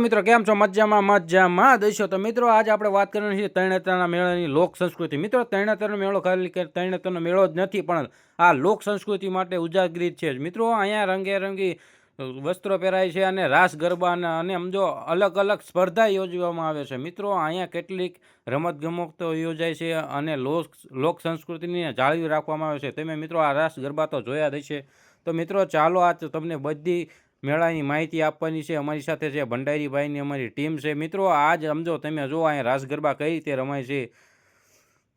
મિત્રો, કેમ છો? મજામાં મજામાં. દઈશો તો મિત્રો, આજે આપણે વાત કરવાની છે તરણેતરના મેળાની લોક સંસ્કૃતિ. મિત્રો તરણેતરનો મેળો ખાલી કે તરણેતરનો મેળો જ નથી, પણ આ લોક સંસ્કૃતિ માટે ઉજાગરિત છે. મિત્રો, અહીંયા રંગેરંગી વસ્ત્રો પહેરાય છે અને રાસ ગરબા અને સમજો અલગ અલગ સ્પર્ધા યોજવામાં આવે છે. મિત્રો, અહીંયા કેટલીક રમતગમતો યોજાય છે અને લોક લોક સંસ્કૃતિને જાળવી રાખવામાં આવે છે. તમે મિત્રો, આ રાસ ગરબા તો જોયા જ છે તો મિત્રો, ચાલો આજ તમને બધી મેળાની માહિતી આપવાની છે. અમારી સાથે છે ભંડારીભાઈની અમારી ટીમ છે. મિત્રો, આજ સમજો તમે જો અહીંયા રાસ ગરબા કઈ રીતે રમાય છે?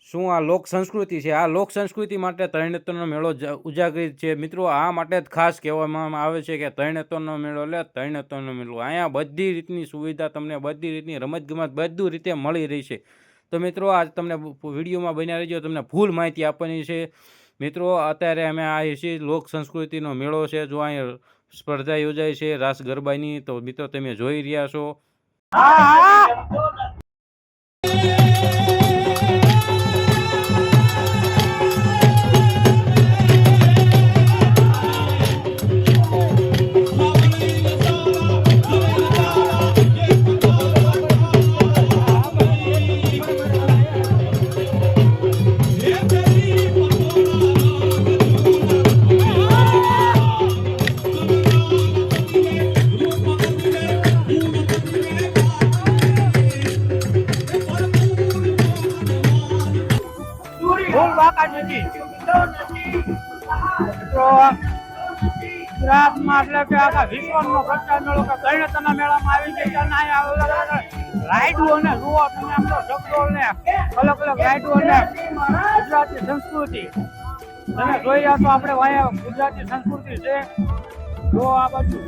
શું આ લોક સંસ્કૃતિ છે? આ લોક સંસ્કૃતિ માટે તરણેતરનો મેળો જ ઉજાગરિત છે. મિત્રો, આ માટે જ ખાસ કહેવામાં આવે છે કે તરણેતરનો મેળો એટલે તરણેતરનો મેળો. અહીંયા બધી રીતની સુવિધા તમને, બધી રીતની રમતગમત બધું રીતે મળી રહી છે. તો મિત્રો, આજ તમને વિડીયોમાં બન્યા રહેજો. તમને ફૂલ માહિતી આપવાની છે. મિત્રો, અત્યારે અમે આ છીએ લોક સંસ્કૃતિનો મેળો છે. જો અહીંયા સ્પર્ધા યોજાય છે. રાસ ગરબાની તો મિત્રો તમે જોઈ રહ્યા છો. એટલે કે આખા વિશ્વનો પ્રચાર મેળો કે તરણેતરના મેળામાં આવી છે ત્યાં રાઈડો ને જુઓ તમે આમ તો શબ્દો ને અલગ અલગ રાઈડો ગુજરાતી સંસ્કૃતિ. તમે જોઈ તો આપણે વાયા ગુજરાતી સંસ્કૃતિ છે. જો આ બાજુ.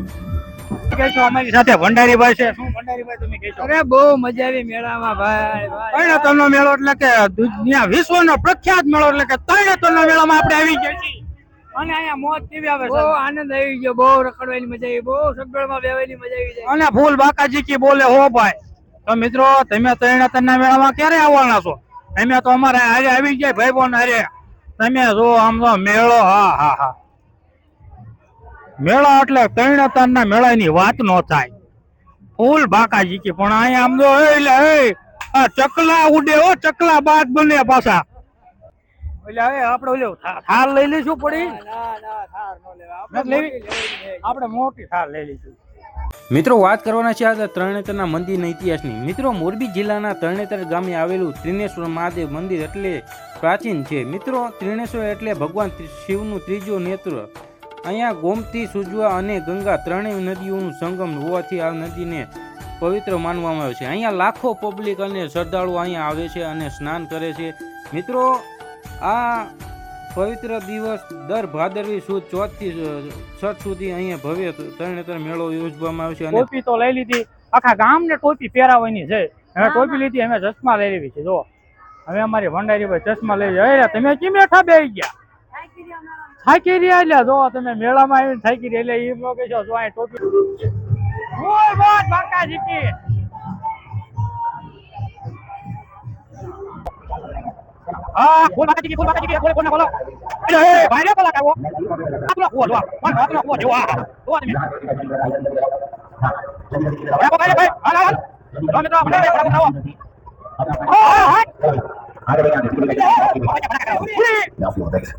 કહેશો અમારી સાથે? ભંડારીભાઈ છે. શું ભંડારીભાઈ તમે કહેશો? અરે બહુ મજા આવી મેળામાં ભાઈ ભાઈ. મેળો એટલે કે દુનિયા વિશ્વનો પ્રખ્યાત મેળો એટલે કે તરણેતરનો મેળામાં આપણે આવી ગયા છીએ. અને અહીંયા મોજ કેવી આવે બહુ આનંદ આવી ગયો બહુ રખડવાની મજા આવી બહુ સગડમાં બેવાની મજા આવી જાય. અને ફૂલ બાકાજી કી બોલે હો ભાઈ તો મિત્રો તમે તરણેતરના મેળામાં ક્યારે આવવાના છો? અમે તો અમારે આજે આવી ગયા ભાઈ બોન અરે તમે જો આમ તો મેળો હા હા હા. મેળા એટલે તરણેતરના મેળાની વાત નો થાય. ફૂલ બાકાજી કી પણ અહીંયા આમ તો એટલે આ ચકલા ઉડે હો ચકલા બાદ બને પાછા. એટલે હવે આપણે ઓલો થાર લઈ લઈશું પડી. ના ના થાર નો લેવા. નથી લેવી? આપણે મોટી થાર લઈ લઈશું. મિત્રો વાત કરવાના છે આજે તરણેતરના મંદિરના ઇતિહાસની. મિત્રો મોરબી જિલ્લાના તરણેતર ગામે આવેલું ત્રિનેશ્વર મહાદેવ મંદિર એટલે પ્રાચીન છે. મિત્રો ત્રિનેશ્વર એટલે ભગવાન શિવનું ત્રીજું નેત્ર. અહીંયા ગોમતી સુજવા અને ગંગા ત્રણેય નદીઓનું સંગમ હોવાથી આ નદીને પવિત્ર માનવામાં આવે છે. અહીંયા લાખો પબ્લિક અને શ્રદ્ધાળુઓ અહીંયા આવે છે અને સ્નાન કરે છે. મિત્રો આ પવિત્ર દિવસ દર ભાદરવી સુદ ચોથથી છઠ સુધી અહીંયા ભવ્ય તરણેતર મેળો યોજવામાં આવશે છે અને ટોપી તો લઈ લીધી. આખા ગામ ને ટોપી પહેરાવવાની છે. હવે ટોપી લીધી અમે ચશ્મા લઈ લેવી છે જો હવે અમારી ભંડારી ભાઈ ચશ્મા લઈ જાય. તમે કેમ બેઠા બે ગયા? થાકી રહ્યા એટલે જો તમે મેળામાં આવીને થાકી રહ્યા એટલે એ છો જો અહીં ટોપી બોલ બોલ બાકાજી કી હા બોલ કી બોલ કી બોલે કોને બોલો એ ભાઈ રે બોલા કાવો આપલો કુવો જો કોણ આપલો કુવો જો આ જો તમે Berapa banyak, baik? Hal, hal. Dua meter, benar, benar, benar, benar. Oh, hai. Now feel thanks.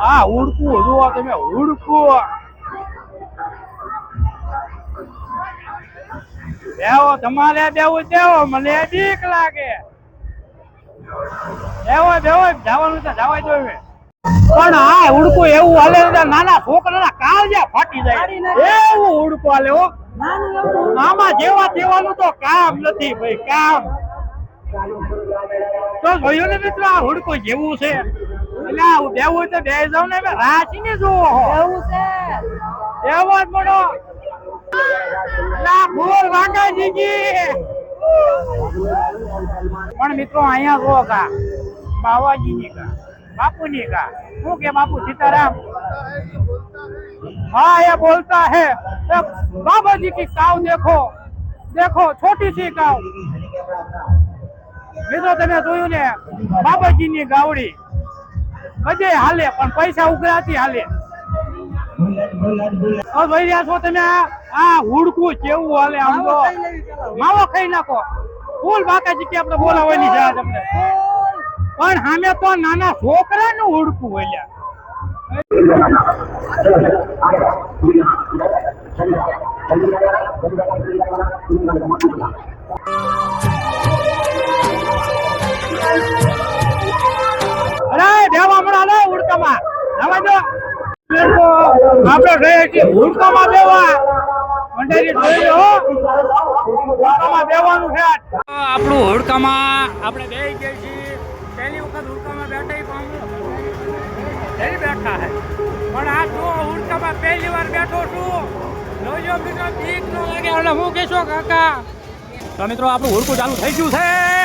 આ ઉડકું જુઓ તમે ઉડકું દેવો તમારે દેવું દેવો મને બીક લાગે. દેવો દેવો જવાનું તો જવા જોઈએ પણ આ ઉડકું એવું હાલે નાના છોકરાના કાળજા ફાટી જાય. એવું ઉડકું હાલે હો. આમાં જેવા તેવાનું તો કામ નથી ભાઈ કામ. તો જોયું ને મિત્રો આ હુડકું જેવું છે. એટલે આ દેવું તો બે જાવ ને રાશિ ને જુઓ. એવું છે. એવો જ મોટો પણ મિત્રો અહીંયા જો કા બાવાજી ની કા બાપુ ની કા શું કે બાપુ સીતારામ हाँ ये बोलता है "ए, बाबा जी की काव देखो देखो छोटी सी काव મિત્રો તમે જોયું ને બાબાજી ની ગાવડી બધે હાલે પણ પૈસા ઉઘરાતી હાલે હવે ભાઈ રહ્યા છો તમે આ હુડકું કેવું હાલે આમ તો. માવો ખાઈ નાખો. ફૂલ બાકા કે આપણે બોલાવવાની છે આપણે પણ સામે તો નાના છોકરા નું હુડકું બોલ્યા આપણે કહીએ છીએ, ભૂલકામાં બેવા. આપણું હોડકામાં આપણે બે ગયા છીએ. પહેલી વખત હુડકામાં બેઠા ફરી બેઠા હે. પણ આ જો હુડકામાં પહેલી વાર બેઠો છું. જોજો મિત્રો, બીક ન લાગે. એટલે હું કહેશો, કાકા? તો મિત્રો, આપણું હુડકું ચાલુ થઈ ગયું છે.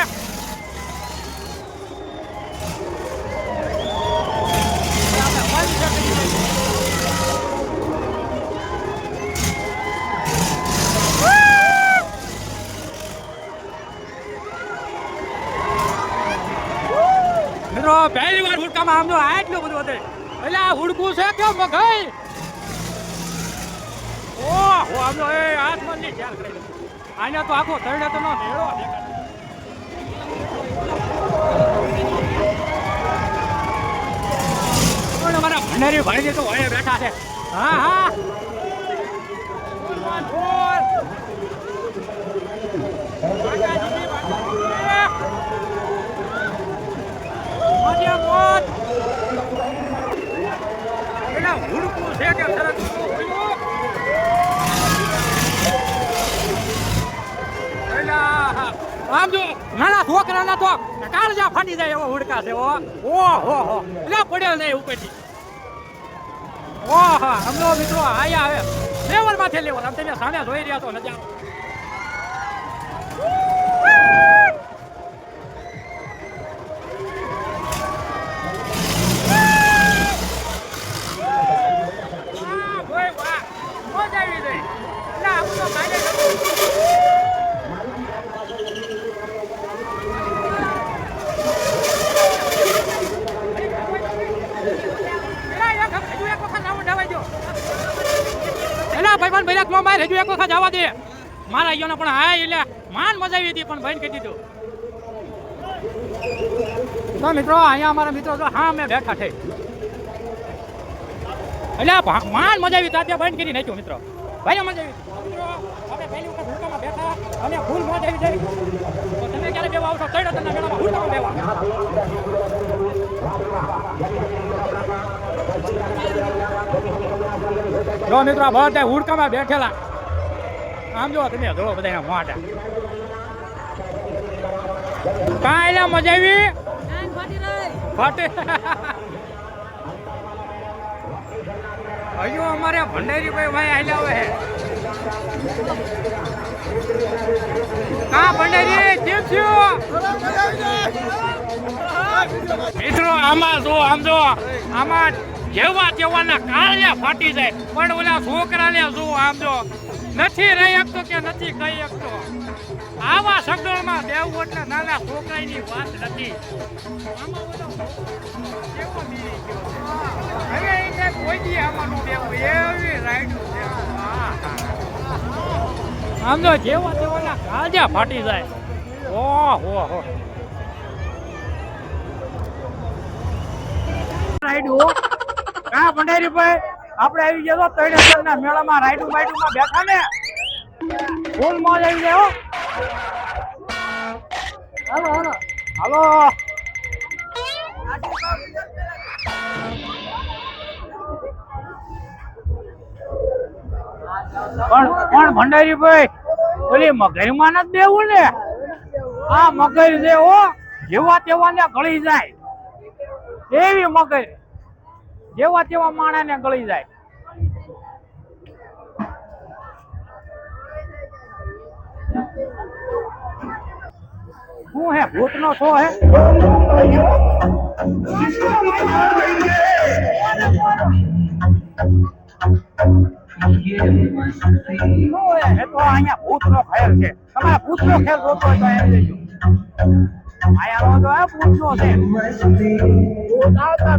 હુડકું છે કે મગાઈ? ઓહ, હો આમ જો એ આસમાનની ખ્યાલ કરી આને તો આખો તરડે તો નો મેળો પણ અમારા ભંડારી ભાઈ તો હોય બેઠા છે. હા હા બોલ, બોલ, બોલ. બાકાજી, બાકાજી. મજા મોજ એના હુડકું છે કે સરસ એલા, આમ જો નાના છોકરાના તો કાળજા ફાટી જાય એવો હુડકા છે ઓ હો હો એટલે પડ્યો નહીં ઉપરથી. ઓહો હમણો મિત્રો આયા આવે. લેવલ માથે લેવલ. આમ તમે સામે જોઈ રહ્યા છો, નજારો. ભાઈબંધ, ભૈરક નો માર, હજુ એક વખત જવા દે. મારા અહીંયાનો પણ હા એટલે માન મજા આવી હતી પણ ભાઈ કહી દીધું. તો મિત્રો અહીંયા અમારા મિત્રો હા મેં બેઠા છે. એટલે માન મજા આવી ત્યાં બંધ કરી નાખ્યું મિત્રો. ભાઈ મજા આવી મિત્રો આપણે પહેલી વખત હુડકામાં બેઠા અને ફૂલ મજા આવી જાય. તો તમે ક્યારે બેવા આવશો? તૈયાર તમને મેળામાં હુડકામાં બેવા જો મિત્રો બધા હુડકામાં બેઠેલા. આમ જો તમે જો બધા મોટા કાંઈ મજા આવી? ફાટે. હજુ અમારે ભંડેરીભાઈ ભાઈ આલ્યા હોય. કા ભંડેરી, જીવ છો મિત્રો, આમાં જો આમ જો આમાં જેવા તેવાના કાળિયા ફાટી જાય. પણ ઓલા છોકરાને જો આમ જો નથી રહી શકતો કે નથી કહી શકતો? આવા સગડોળમાં દેવું એટલે નાના છોકરાની વાત નથી. આમાં જો જેવા તેવાના કાળજા ફાટી જાય. ઓહો હો રાઈડું કા ભંડારી ભાઈ, આપણે આવી ગયા તો તૈણેસરના મેળામાં રાઈડું બાઈડુમાં બેઠા ને. ફૂલ મોજ આવી હો. હાલો હાલો. હાલો. પણ પણ ભંડારી ભાઈ, ઓલી મગરમાં નથી દેવું ને? આ મગર દેવો જેવા તેવા ને ગળી જાય. એવી મગર. જેવા તેવા માણા ને ગળી જાય. શું હે ભૂત નો શો હે? એ તો ભૂત નો ખેલ છે. તમારે ભૂત નો ખેલ જોતો હોય એમ જજો I am going to put no name. Without a.